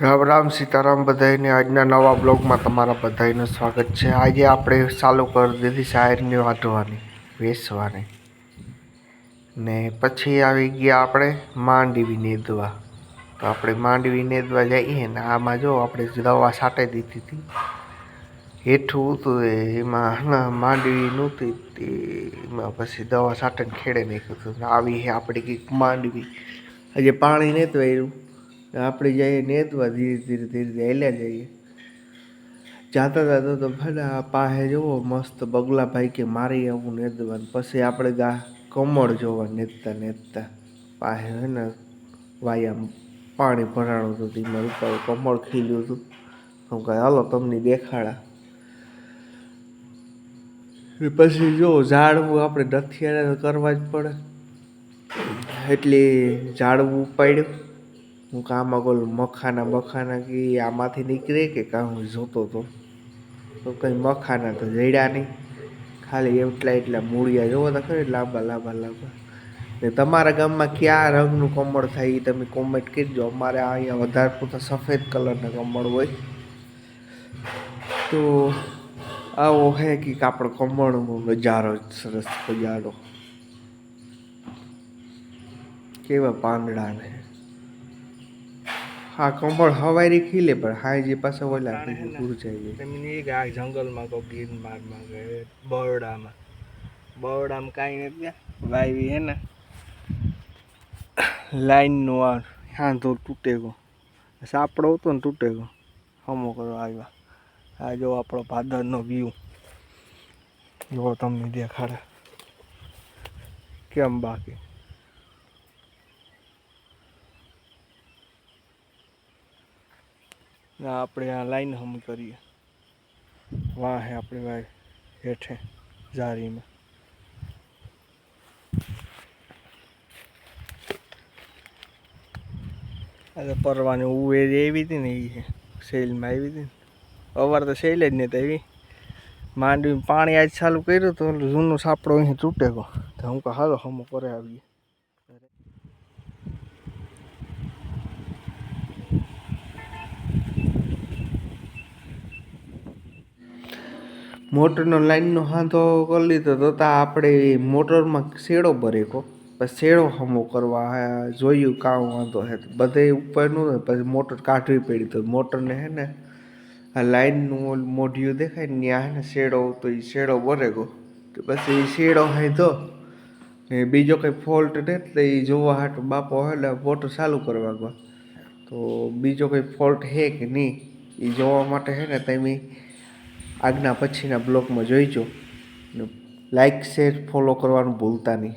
રામ રામ સીતારામ બધાઈને આજના નવા બ્લોગમાં તમારા બધાનું સ્વાગત છે. આજે આપણે ચાલુ કરી દીધી શાયરની વાંધવાની વેચવાની ને પછી આવી ગયા આપણે માંડવી નેદવા. તો આપણે માંડવી નેદવા જઈએ ને આમાં જો આપણે દવા છાંટી દીધી હતી. હેઠું હતું એમાં માંડવી નહોતી એમાં પછી દવા છાંટીને ખેડે નાખ્યું હતું. આવી હે આપણી કંઈક માંડવી. હજી પાણી નહોતું આવ્યું આપણે જઈએ નેદવા ધીરે ધીરે ધીરે ધીરે હેલ્યા જઈએ. જાતા જાતા તો ભલે આ પાસે જુઓ મસ્ત બગલાભાઈ કે મારી આવું નેદવાનું પછી આપણે ગા કમળ જોવા નેદતા નેદતા પાસે હે ને વાયામ પાણી ભરાણું હતું ધીમે ઉપર કમળ ખીલ્યું હતું. હું કહે, હાલો, તમને દેખાડા. પછી જો ઝાડવું આપણે નથી કરવા જ પડે. એટલે ઝાડવું ઉપાડ્યું. હું કામ આગળ મખાના બખાના કે આમાંથી નીકળે કે કાં હું જોતો હતો તો કંઈ મખાના તો જડ્યા નહીં. ખાલી એટલા એટલા મૂળિયા જોવો તો ખરી લાંબા લાંબા લાંબા. ને તમારા ગામમાં કયા રંગનું કમળ થાય એ તમે કોમેન્ટ કરજો. અમારે અહીંયા વધારે પૂરતા સફેદ કલરના કમળ હોય. તો આવો હે કે આપણો કમળનો નજારો સરસ નજારો કેવા પાંદડા ને હા કમળ હવારી ખીલે પણ હા જે પાછા ઓલા જાય. તમને એ કે આ જંગલમાં કોઈ ગીરમારમાં ગયે બરડામાં. બરડામાં કાંઈ નથી ત્યાં વાયવી હે ને લાઈનનો આ હાંધો તૂટે ગયો. સાપડો હતો ને તૂટે ગયો. હમો કરો આવ્યા. આ જો આપણો ભાદરનો વ્યૂ જો તમને દેખાડે. કેમ બાકી ને આપણે આ લાઈન હમ કરીએ. વાહ આપણે ભાઈ હેઠે, જારીમાં. તો પરવાની ઉવેરી આવી હતી ને એ સેલમાં આવી હતી ને. અવાર તો સેલ જ નહીં એવી માંડવી પાણી આજ ચાલુ કર્યું તો જૂનું સાપડો અહીં તૂટે ગયો તો હું કહું, હાલો, હમો કરે આવીએ. મોટરનો લાઈનનો હાંધો કરી લીધો તો તા આપણે મોટરમાં શેડો ભરેકો પછી શેડો હમો કરવા જોયું કાં વાંધો હે. બધે ઉપરનું પછી મોટર કાઢવી પડી તો મોટરને હે ને, આ લાઈનનું મોઢિયું દેખાય ને, ત્યાં ને શેડો તો એ શેડો ભરેકો તો પછી એ શેડો હાંધો, ને બીજો કંઈ ફોલ્ટ ને એટલે એ જોવા હાટ બાપો હોય એટલે મોટર ચાલુ કરવા ગયો. તો બીજો કંઈ ફોલ્ટ હે કે નહીં એ જોવા માટે હે ને તમે આજના પછીના બ્લોગમાં જોઈજો. લાઇક શેર ફોલો કરવાનું ભૂલતા નહીં.